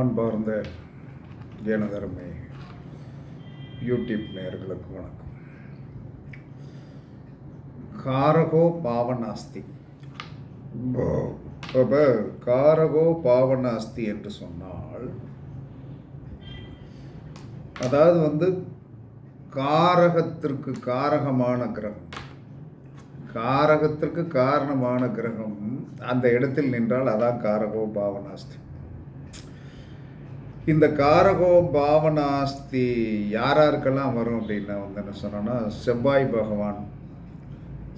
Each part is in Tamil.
அன்பார்ந்த எனதருமை யூடியூப் நேயர்களுக்கு வணக்கம். காரகோ பாவனாஸ்தி அப்போ காரகோ பாவனாஸ்தி என்று சொன்னால் அதாவது வந்து காரகத்திற்கு காரகமான கிரகம். காரகத்திற்கு காரணமான கிரகம் அந்த இடத்தில் நின்றால் அதான் காரகோ பாவனாஸ்தி இந்த காரகோ பாவனாஸ்தி யாராருக்கெல்லாம் வரும் அப்படின்னா வந்து என்ன சொன்னோன்னா செவ்வாய் பகவான்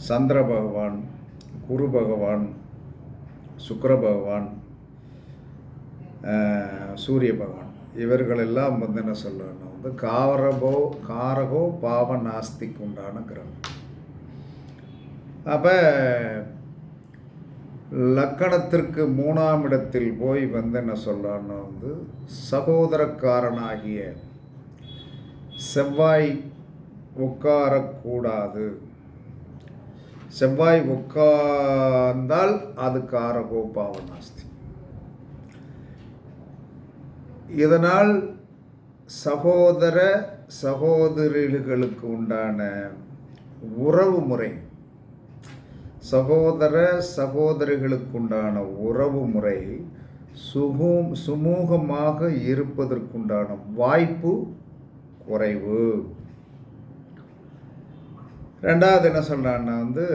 சந்திர பகவான் குரு பகவான் சுக்கர பகவான் சூரிய பகவான். இவர்களெல்லாம் வந்து என்ன சொல்லணும் வந்து காரகோ காரகோ பாவனாஸ்திக்கு உண்டான கிரகம். அப்போ லக்கணத்திற்கு மூணாம் இடத்தில் போய் வந்து என்ன சொல்லணும்னா வந்து சகோதரக்காரனாகிய செவ்வாய் உட்காரக்கூடாது. செவ்வாய் உட்கார்ந்தால் அது காரகோ பாவனாஸ்தி இதனால் சகோதர சகோதரிகளுக்கு உண்டான உறவு முறை சகோதர சகோதரிகளுக்குண்டான உறவு முறை சுகும் சுமூகமாக இருப்பதற்குண்டான வாய்ப்பு குறைவு. ரெண்டாவது என்ன சொல்கிறான்னா வந்து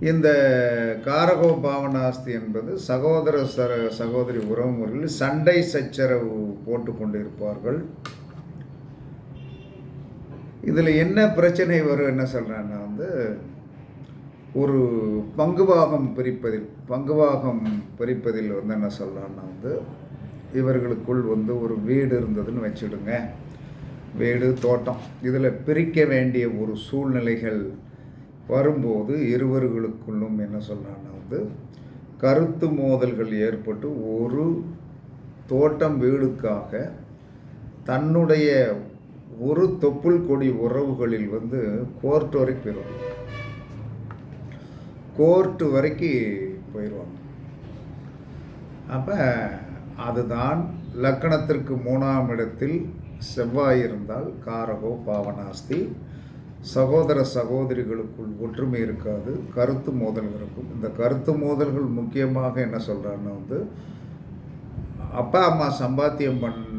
இந்த காரகோ பாவனாஸ்தி என்பது சகோதர சர சகோதரி உறவு முறையில் சண்டை சச்சரவு போட்டு இருப்பார்கள் இதில் என்ன பிரச்சனை வரும் என்ன சொல்கிறேன்னா வந்து ஒரு பங்குவாகம் பிரிப்பதில் பங்குவாகம் பிரிப்பதில் வந்து என்ன சொல்கிறான்னா வந்து இவர்களுக்குள் வந்து ஒரு வீடு இருந்ததுன்னு வச்சுடுங்க. வீடு தோட்டம். இதில் பிரிக்க வேண்டிய ஒரு சூழ்நிலைகள் வரும்போது இருவர்களுக்குள்ளும் என்ன சொல்கிறான்னா வந்து கருத்து மோதல்கள் ஏற்பட்டு ஒரு தோட்டம் வீடுக்காக தன்னுடைய ஒரு தொப்புள் கொடி உறவுகளில் வந்து கோர்ட் வரைக்கும் போயிடுவாங்க. கோர்ட்டு வரைக்கும் போயிடுவாங்க. அப்போ அதுதான் லக்கணத்திற்கு மூணாம் இடத்தில் செவ்வாய் இருந்தால் காரகோ பாவனாஸ்தி சகோதர சகோதரிகளுக்குள் ஒற்றுமை இருக்காது கருத்து மோதல்கள் இருக்கும். இந்த கருத்து மோதல்கள் முக்கியமாக என்ன சொல்கிறாங்கன்னா வந்து அப்பா அம்மா சம்பாத்தியம் பண்ண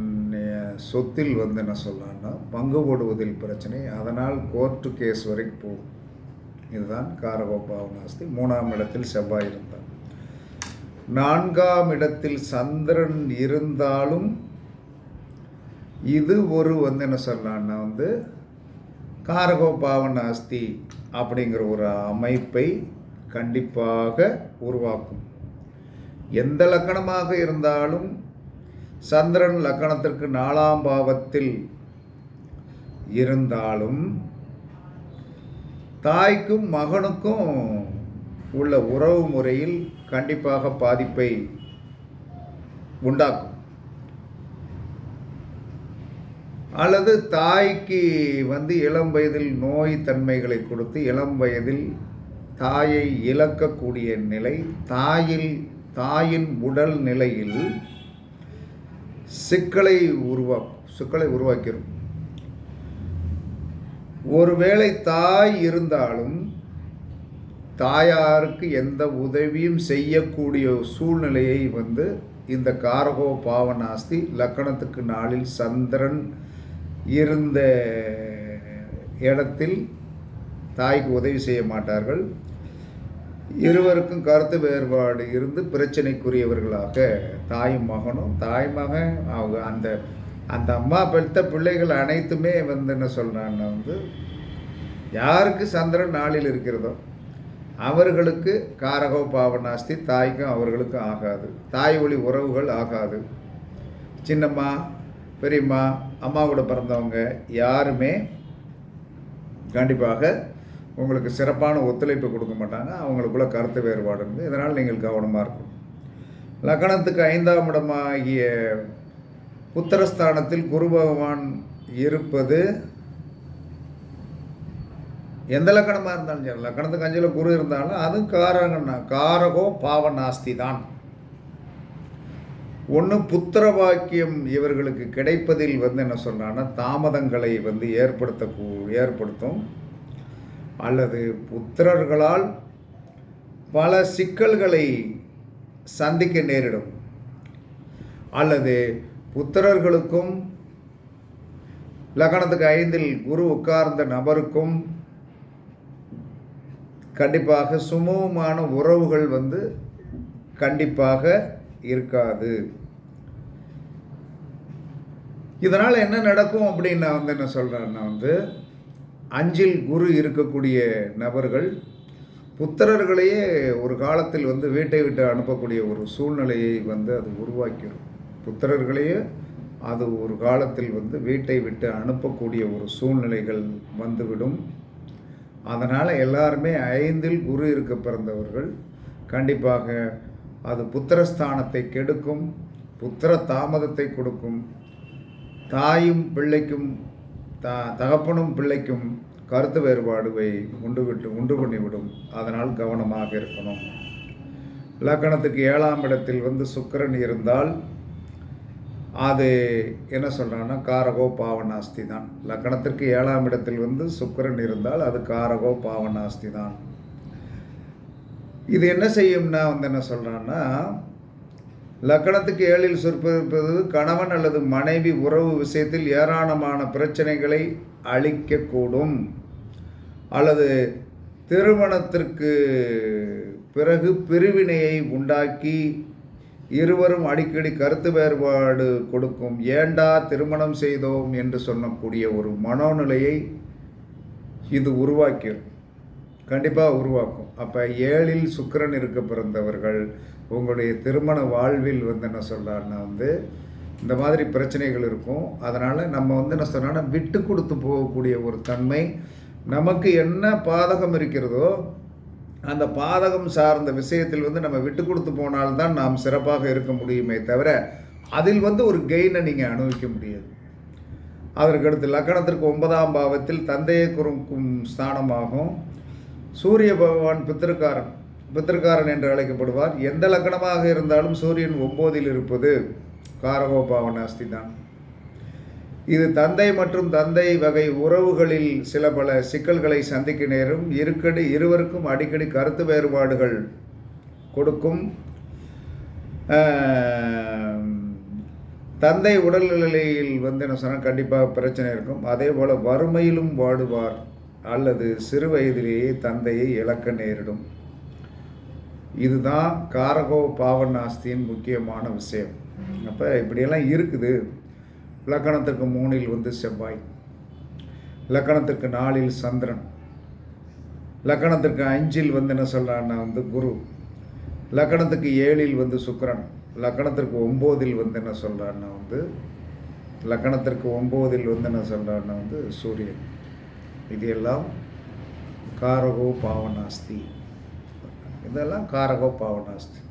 சொத்தில் வந்து என்ன சொல்லலாம்னா பங்கு போடுவதில் பிரச்சனை அதனால் கோர்ட்டு கேஸ் வரைக்கும் போகும். இதுதான் காரகோ பாவனாஸ்தி மூணாம் இடத்தில் செவ்வாய் இருந்தார். நான்காம் இடத்தில் சந்திரன் இருந்தாலும் இது ஒரு வந்து என்ன சொல்லலாம்னா வந்து காரகோ பாவனாஸ்தி அப்படிங்கிற ஒரு அமைப்பை கண்டிப்பாக உருவாக்கும். எந்த லக்கணமாக இருந்தாலும் சந்திரன் லக்கணத்திற்கு நாலாம் பாவத்தில் இருந்தாலும் தாய்க்கும் மகனுக்கும் உள்ள உறவு முறையில் கண்டிப்பாக பாதிப்பை உண்டாக்கும். அல்லது தாய்க்கு வந்து இளம் வயதில் நோய் தன்மைகளை கொடுத்து இளம் வயதில் தாயை இழக்கக்கூடிய நிலை தாயில் தாயின் உடல் நிலையில் சிக்கலை உருவாக்கும் சிக்கலை உருவாக்கிடும் ஒருவேளை தாய் இருந்தாலும் தாயாருக்கு எந்த உதவியும் செய்யக்கூடிய சூழ்நிலையை வந்து இந்த காரகோ பாவநாஸ்தி லக்கணத்துக்கு நாளில் சந்திரன் இருந்த இடத்தில் தாய்க்கு உதவி செய்ய மாட்டார்கள். இருவருக்கும் கருத்து வேறுபாடு இருந்து பிரச்சனைக்குரியவர்களாக தாயும் மகனும் தாய் மகன் அவங்க அந்த அந்த அம்மா பெற்ற பிள்ளைகள் அனைத்துமே வந்து என்ன சொல்கிறான்னா வந்து யாருக்கு சந்திரன் நாளில் இருக்கிறதோ அவர்களுக்கு காரகோ பாவனாஸ்தி தாய்க்கும் அவர்களுக்கும் ஆகாது. தாய் ஒளி உறவுகள் ஆகாது. சின்னம்மா பெரியம்மா அம்மா கூட பிறந்தவங்க யாருமே கண்டிப்பாக உங்களுக்கு சிறப்பான ஒத்துழைப்பு கொடுக்க மாட்டாங்க அவங்களுக்குள்ள கருத்து வேறுபாடு இருந்து இதனால் நீங்கள் கவனமாக இருக்கும் லக்கணத்துக்கு ஐந்தாம் இடமாகிய புத்திரஸ்தானத்தில் குரு பகவான் இருப்பது எந்த லக்கணமாக இருந்தாலும் சரி லக்கணத்துக்கு அஞ்சில் குரு இருந்தாலும் அது காரகன்னா காரகோ பாவநாஸ்தி தான் ஒன்று புத்திர வாக்கியம் இவர்களுக்கு கிடைப்பதில் வந்து என்ன சொன்னான்னா தாமதங்களை வந்து ஏற்படுத்த ஏற்படுத்தும். அல்லது புத்திரர்களால் பல சிக்கல்களை சந்திக்க நேரிடும். அல்லது புத்திரர்களுக்கும் லக்னத்துக்கு ஐந்தில் குரு உட்கார்ந்த நபருக்கும் கண்டிப்பாக சுமூகமான உறவுகள் வந்து கண்டிப்பாக இருக்காது. இதனால் என்ன நடக்கும் அப்படின்னு நான் வந்து என்ன சொல்கிறேன்னா வந்து அஞ்சில் குரு இருக்கக்கூடிய நபர்கள் புத்திரர்களையே ஒரு காலத்தில் வந்து வீட்டை விட்டு அனுப்பக்கூடிய ஒரு சூழ்நிலையை வந்து அது உருவாக்கிடும் புத்திரர்களையே அது ஒரு காலத்தில் வந்து வீட்டை விட்டு அனுப்பக்கூடிய ஒரு சூழ்நிலைகள் வந்துவிடும். அதனால் எல்லாருமே ஐந்தில் குரு இருக்க பிறந்தவர்கள் கண்டிப்பாக அது புத்திரஸ்தானத்தை கெடுக்கும் புத்திர தாமதத்தை கொடுக்கும் தாயும் பிள்ளைக்கும் த தகப்பனும் பிள்ளைக்கும் கருத்து வேறுபாடுவை உண்டு விட்டு உண்டு பண்ணிவிடும் அதனால் கவனமாக இருக்கணும். லக்கணத்துக்கு ஏழாம் இடத்தில் வந்து சுக்கிரன் இருந்தால் அது என்ன சொல்கிறான்னா காரகோ பாவனாஸ்தி தான் லக்கணத்திற்கு ஏழாம் இடத்தில் வந்து சுக்கிரன் இருந்தால் அது காரகோ பாவனாஸ்தி தான் இது என்ன செய்யும்னா வந்து என்ன சொல்கிறான்னா லக்கணத்துக்கு ஏழில் சொற்பது கணவன் அல்லது மனைவி உறவு விஷயத்தில் ஏராளமான பிரச்சனைகளை அளிக்கக்கூடும் அல்லது திருமணத்திற்கு பிறகு பிரிவினையை உண்டாக்கி இருவரும் அடிக்கடி கருத்து வேறுபாடு கொடுக்கும். ஏண்டா திருமணம் செய்தோம் என்று சொல்லக்கூடிய ஒரு மனோநிலையை இது உருவாக்கிடும் கண்டிப்பாக உருவாக்கும். அப்போ ஏழில் சுக்கிரன் இருக்க பிறந்தவர்கள் உங்களுடைய திருமண வாழ்வில் வந்து என்ன சொல்கிறாருன்னா வந்து இந்த மாதிரி பிரச்சனைகள் இருக்கும். அதனால் நம்ம வந்து என்ன சொன்னோன்னா விட்டு கொடுத்து போகக்கூடிய ஒரு தன்மை நமக்கு என்ன பாதகம் இருக்கிறதோ அந்த பாதகம் சார்ந்த விஷயத்தில் வந்து நம்ம விட்டு கொடுத்து போனால்தான் நாம் சிறப்பாக இருக்க முடியுமே தவிர அதில் வந்து ஒரு கெயினை நீங்கள் அனுபவிக்க முடியாது. அதற்கடுத்து லக்கணத்திற்கு ஒன்பதாம் பாவத்தில் தந்தையை குறுக்கும் ஸ்தானமாகும். சூரிய பகவான் பித்திருக்காரன் பித்திருக்காரன் என்று அழைக்கப்படுவார். எந்த லக்கணமாக இருந்தாலும் சூரியன் ஒம்போதில் இருப்பது காரகோபாவன அஸ்தி தான் இது தந்தை மற்றும் தந்தை வகை உறவுகளில் சில பல சிக்கல்களை சந்திக்க நேரும் இருக்கடி இருவருக்கும் அடிக்கடி கருத்து வேறுபாடுகள் கொடுக்கும். தந்தை உடல்நிலையில் வந்து என்ன சொன்னால் கண்டிப்பாக பிரச்சனை இருக்கும். அதே போல் வறுமையிலும் வாடுவார். அல்லது சிறு வயதிலேயே தந்தையை இழக்க நேரிடும். இதுதான் காரகோ பாவநாஸ்தியின் முக்கியமான விஷயம். அப்போ இப்படியெல்லாம் இருக்குது. லக்கணத்திற்கு மூணில் வந்து செவ்வாய். லக்கணத்திற்கு நாலில் சந்திரன். லக்கணத்திற்கு அஞ்சில் வந்து என்ன சொல்கிறான்னா வந்து குரு. லக்கணத்துக்கு ஏழில் வந்து சுக்கரன். லக்கணத்திற்கு ஒம்போதில் வந்து என்ன சொல்கிறான்னா வந்து லக்கணத்திற்கு ஒம்போதில் வந்து என்ன சொல்கிறான்னா வந்து சூரியன். இது எல்லாம் காரகோ பாவனாஸ்தி இதெல்லாம் காரகோ பாவனாஸ்தி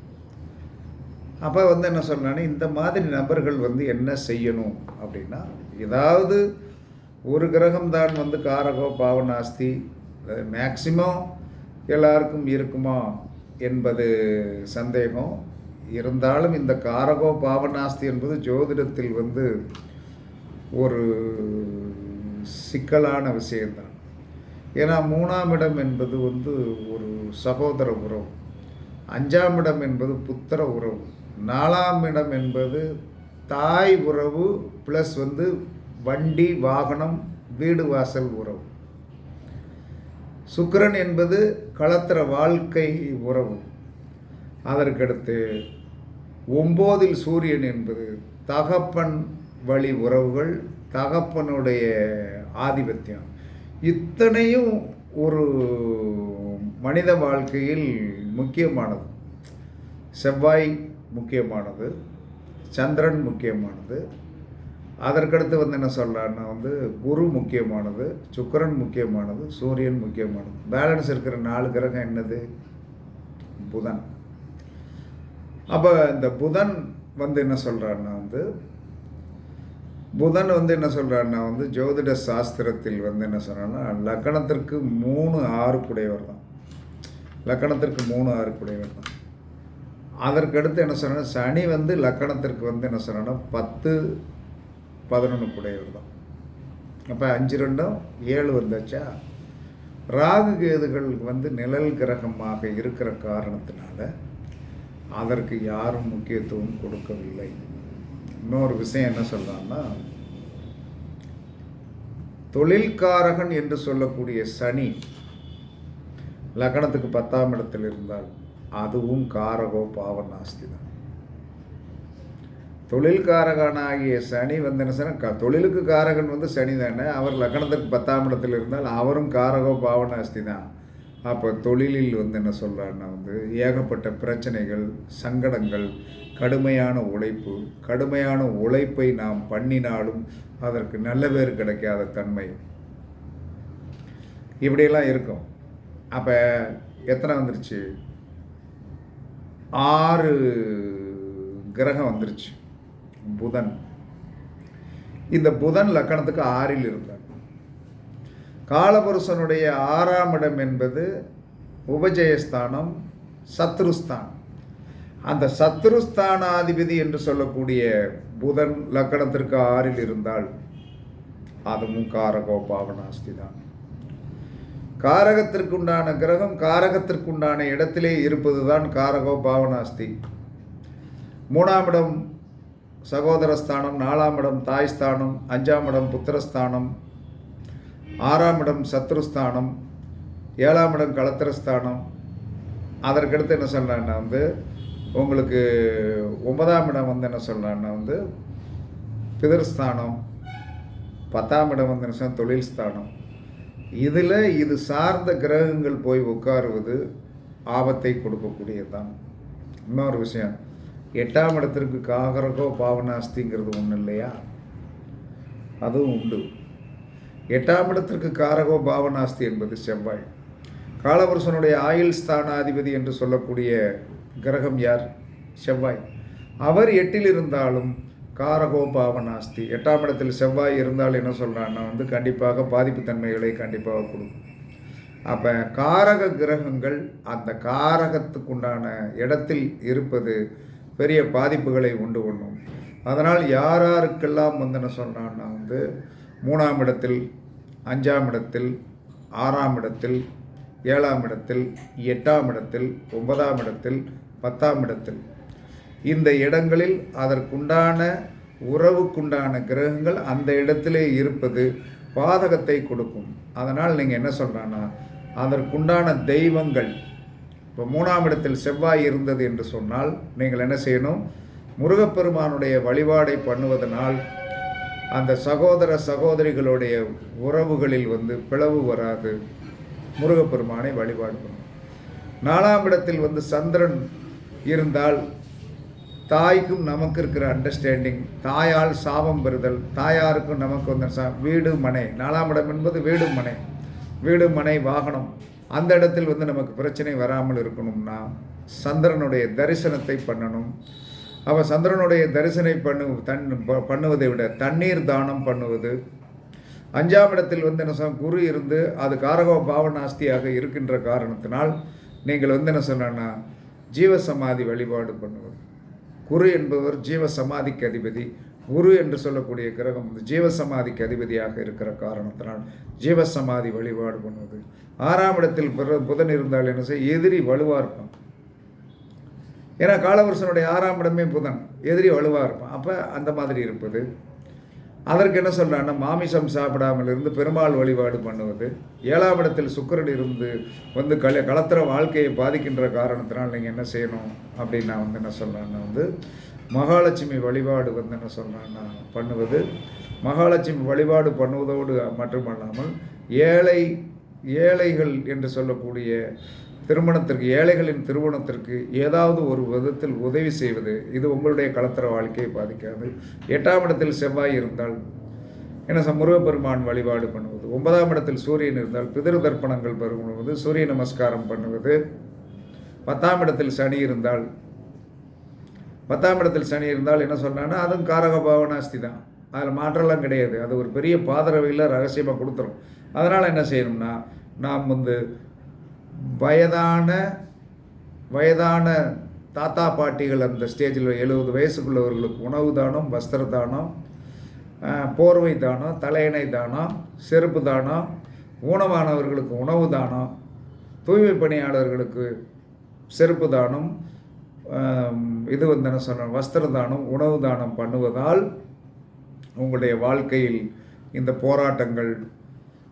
அப்போ வந்து என்ன சொன்னானே இந்த மாதிரி நபர்கள் வந்து என்ன செய்யணும் அப்படின்னா ஏதாவது ஒரு கிரகம்தான் வந்து காரகோ பாவனாஸ்தி மேக்சிமம் எல்லாருக்கும் இருக்குமா என்பது சந்தேகம். இருந்தாலும் இந்த காரகோ பாவனாஸ்தி என்பது ஜோதிடத்தில் வந்து ஒரு சிக்கலான விஷயம்தான். ஏன்னா மூணாம் இடம் என்பது வந்து ஒரு சகோதர உறவு. அஞ்சாம் இடம் என்பது புத்திர உறவு. நாலாம் இடம் என்பது தாய் உறவு ப்ளஸ் வந்து வண்டி வாகனம் வீடு வாசல் உறவு. சுக்கிரன் என்பது களத்திர வாழ்க்கை உறவு. அதற்கடுத்து ஒம்போதில் சூரியன் என்பது தகப்பன் வழி உறவுகள் தகப்பனுடைய ஆதிபத்தியம். இத்தனையும் ஒரு மனித வாழ்க்கையில் முக்கியமானது. செவ்வாய் முக்கியமானது சந்திரன் முக்கியமானது அதற்கடுத்து வந்து என்ன சொல்கிறான்னா வந்து குரு முக்கியமானது சுக்கரன் முக்கியமானது சூரியன் முக்கியமானது. பேலன்ஸ் இருக்கிற நாலு கிரகம் என்னது? புதன். அப்போ இந்த புதன் வந்து என்ன சொல்கிறான்னா வந்து புதன் வந்து என்ன சொல்கிறாருன்னா வந்து ஜோதிட சாஸ்திரத்தில் வந்து என்ன சொல்கிறான்னா லக்கணத்திற்கு மூணு ஆறு குடையவர் தான். லக்கணத்திற்கு மூணு ஆறு குடையவர் தான். அதற்கடுத்து என்ன சொல்கிறேன்னா சனி வந்து லக்கணத்திற்கு வந்து என்ன சொல்கிறேன்னா பத்து பதினொன்று குடையவர் தான். அப்போ அஞ்சு ரெண்டும் ஏழு வந்தாச்சா? ராகு கேதுகள் வந்து நிழல் கிரகமாக இருக்கிற காரணத்தினால அதற்கு யாரும் முக்கியத்துவம் கொடுக்கவில்லை. இன்னொரு விஷயம் என்ன சொல்லலாம்னா தொழில்காரகன் என்று சொல்லக்கூடிய சனி லக்னத்துக்கு பத்தாம் இடத்தில் இருந்தால் அதுவும் காரகோ பாவநாஸ்தி தான் தொழில்காரகனாகிய சனி வந்து என்ன சொன்னால் க தொழிலுக்கு காரகன் வந்து சனி தானே அவர் லக்னத்துக்கு பத்தாம் இடத்தில் இருந்தால் அவரும் காரகோ பாவனாஸ்தி தான் அப்போ தொழிலில் வந்து என்ன சொல்கிறாருன்னா வந்து ஏகப்பட்ட பிரச்சனைகள் சங்கடங்கள் கடுமையான உழைப்பு கடுமையான உழைப்பை நாம் பண்ணினாலும் அதற்கு நல்ல பேர் கிடைக்காத தன்மை. இப்படியெல்லாம் இருக்கும். அப்போ எத்தனை வந்துருச்சு? ஆறு கிரகம் வந்துருச்சு. புதன். இந்த புதன் லக்கணத்துக்கு ஆறில் இருந்தார் காலபுருஷனுடைய ஆறாம் இடம் என்பது உபஜயஸ்தானம் சத்ருஸ்தான் அந்த சத்ருஸ்தானாதிபதி என்று சொல்லக்கூடிய புதன் லக்கணத்திற்கு ஆறில் இருந்தால் அதுவும் காரகோ பாவனாஸ்தி தான் காரகத்திற்குண்டான கிரகம் காரகத்திற்குண்டான இடத்திலே இருப்பது தான் காரகோ பாவனாஸ்தி மூணாம் இடம் சகோதரஸ்தானம் நாலாம் இடம் தாய்ஸ்தானம் அஞ்சாம் இடம் புத்திரஸ்தானம் ஆறாம் இடம் சத்ருஸ்தானம் ஏழாம் இடம் களத்திரஸ்தானம் அதற்கடுத்து என்ன சொல்லலான்னா வந்து உங்களுக்கு ஒன்பதாம் இடம் வந்து என்ன சொல்லலான்னா வந்து பிதர்ஸ்தானம். பத்தாம் இடம் வந்து என்ன சொன்னால் தொழில் ஸ்தானம் இதில் இது சார்ந்த கிரகங்கள் போய் உட்காருவது ஆபத்தை கொடுக்கக்கூடியதுதான். இன்னொரு விஷயம் எட்டாம் இடத்திற்கு காகரகோ பாவனாஸ்திங்கிறது ஒன்றும் இல்லையா? அதுவும் உண்டு. எட்டாம் இடத்திற்கு காரகோ பாவனாஸ்தி என்பது செவ்வாய். காலவருஷனுடைய ஆயுள் ஸ்தானாதிபதி என்று சொல்லக்கூடிய கிரகம் யார்? செவ்வாய். அவர் எட்டில் இருந்தாலும் காரகோ பாவனாஸ்தி. எட்டாம் இடத்தில் செவ்வாய் இருந்தால் என்ன சொல்கிறான்னா வந்து கண்டிப்பாக பாதிப்பு தன்மைகளை கண்டிப்பாக கொடுக்கும். அப்போ காரக கிரகங்கள் அந்த காரகத்துக்குண்டான இடத்தில் இருப்பது பெரிய பாதிப்புகளை உண்டு பண்ணும். அதனால் யார் யாருக்கெல்லாம் வந்து என்ன சொல்கிறான்னா வந்து மூணாம் இடத்தில் அஞ்சாம் இடத்தில் ஆறாம் இடத்தில் ஏழாம் இடத்தில் எட்டாம் இடத்தில் ஒன்பதாம் இடத்தில் பத்தாம் இடத்தில். இந்த இடங்களில் அதற்குண்டான உறவுக்குண்டான கிரகங்கள் அந்த இடத்திலே இருப்பது பாதகத்தை கொடுக்கும். அதனால் நீங்கள் என்ன சொல்கிறான்னா அதற்குண்டான தெய்வங்கள் இப்போ மூணாம் இடத்தில் செவ்வாய் இருந்தது என்று சொன்னால் நீங்கள் என்ன செய்யணும்? முருகப்பெருமானுடைய வழிபாடை பண்ணுவதனால் அந்த சகோதர சகோதரிகளுடைய உறவுகளில் வந்து பிளவு வராது. முருகப்பெருமானை வழிபாடு பண்ணும். நாலாம் இடத்தில் வந்து சந்திரன் இருந்தால் தாய்க்கும் நமக்கு இருக்கிற அண்டர்ஸ்டாண்டிங் தாயால் சாபம் பெறுதல் தாயாருக்கும் நமக்கு வந்து சா வீடு மனை. நாலாம் இடம் என்பது வீடு மனை. வீடு மனை வாகனம். அந்த இடத்தில் வந்து நமக்கு பிரச்சனை வராமல் இருக்கணும்னா சந்திரனுடைய தரிசனத்தை பண்ணணும். அவன் சந்திரனுடைய தரிசனை பண்ணு தன் பண்ணுவதை விட தண்ணீர் தானம் பண்ணுவது. அஞ்சாம் இடத்தில் வந்து என்ன சொன்ன குரு இருந்து அது காரகோ பாவநாஸ்தியாக இருக்கின்ற காரணத்தினால் நீங்கள் வந்து என்ன சொன்னா ஜீவசமாதி வழிபாடு பண்ணுவது. குரு என்பவர் ஜீவசமாதிக்கு அதிபதி. குரு என்று சொல்லக்கூடிய கிரகம் வந்து ஜீவசமாதிக்கு அதிபதியாக இருக்கிற காரணத்தினால் ஜீவசமாதி வழிபாடு பண்ணுவது. ஆறாம் இடத்தில் புதன் இருந்தால் என்ன செய்ய எதிரி வலுவாக இருப்பான். ஏன்னா காலவருஷனுடைய ஆறாம் இடமே புதன். எதிரி வலுவாக இருப்பான். அப்போ அந்த மாதிரி இருப்பது. அதற்கு என்ன சொல்கிறான்னா மாமிசம் சாப்பிடாமல் இருந்து பெருமாள் வழிபாடு பண்ணுவது. ஏழாம் இடத்தில் சுக்கரன் இருந்து வந்து கல களத்திர வாழ்க்கையை பாதிக்கின்ற காரணத்தினால் நீங்கள் என்ன செய்யணும்? அப்படின்னு நான் வந்து என்ன சொல்கிறேன்னா வந்து மகாலட்சுமி வழிபாடு வந்து என்ன சொல்கிறேன்னா பண்ணுவது. மகாலட்சுமி வழிபாடு பண்ணுவதோடு மட்டுமல்லாமல் ஏழை ஏழைகள் என்று சொல்லக்கூடிய திருமணத்திற்கு ஏழைகளின் திருமணத்திற்கு ஏதாவது ஒரு விதத்தில் உதவி செய்வது இது உங்களுடைய கலத்தர வாழ்க்கையை பாதிக்காது. எட்டாம் இடத்தில் செவ்வாய் இருந்தால் என்ன முருகப்பெருமான் வழிபாடு பண்ணுவது. ஒன்பதாம் இடத்தில் சூரியன் இருந்தால் பிதிரு தர்ப்பணங்கள் பெறுவது சூரிய நமஸ்காரம் பண்ணுவது. பத்தாம் இடத்தில் சனி இருந்தால் பத்தாம் இடத்தில் சனி இருந்தால் என்ன சொன்னான்னா அதுவும் காரக பாவனாஸ்தி தான். அதில் மாற்றெல்லாம் கிடையாது. அது ஒரு பெரிய பாதரவையில் ரகசியமாக கொடுத்துரும். அதனால் என்ன செய்யணும்னா நாம் வந்து வயதான வயதான தாத்தா பாட்டிகள் அந்த ஸ்டேஜில் எழுபது வயசுக்குள்ளவர்களுக்கு உணவு தானம் வஸ்திர தானம் போர்வை தானம் தலையணை தானம் செருப்பு தானம் ஊனமானவர்களுக்கு உணவு தானம் தூய்மை பணியாளர்களுக்கு செருப்பு தானம் இது வந்து என்ன சொன்ன வஸ்திர தானம் உணவு தானம் பண்ணுவதால் உங்களுடைய வாழ்க்கையில் இந்த போராட்டங்கள்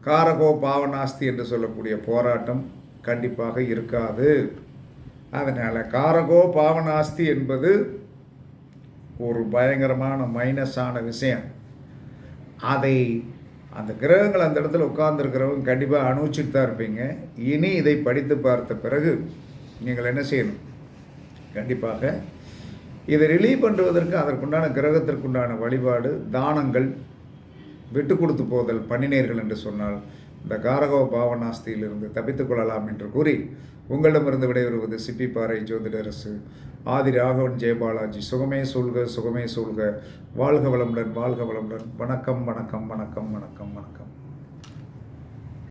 காரகோ பாவனாஸ்தி என்று சொல்லக்கூடிய போராட்டம் கண்டிப்பாக இருக்காது. அதனால் காரகோ பாவனாஸ்தி என்பது ஒரு பயங்கரமான மைனஸான விஷயம். அதை அந்த கிரகங்கள் அந்த இடத்துல உட்கார்ந்துருக்கிறவங்க கண்டிப்பாக அனுபவிச்சுட்டு தான் இருப்பீங்க. இனி இதை படித்து பார்த்த பிறகு நீங்கள் என்ன செய்யணும்? கண்டிப்பாக இதை ரிலீவ் பண்ணுவதற்கு அதற்குண்டான கிரகத்திற்குண்டான வழிபாடு தானங்கள் விட்டு கொடுத்து போதல் பண்ணினீர்கள் என்று சொன்னால் இந்த காரகோ பாவனாஸ்தியிலிருந்து தப்பித்துக் கொள்ளலாம் என்று கூறி உங்களிடமிருந்து விடைபெறுவது சிப்பிப்பாறை ஜோதிடரசு. ஆதி ராகவன் ஜெயபாலாஜி சுகமே சூழ்க சுகமே சூழ்க. வாழ்க வளமுடன் வாழ்க வளமுடன். வணக்கம் வணக்கம் வணக்கம் வணக்கம் வணக்கம்.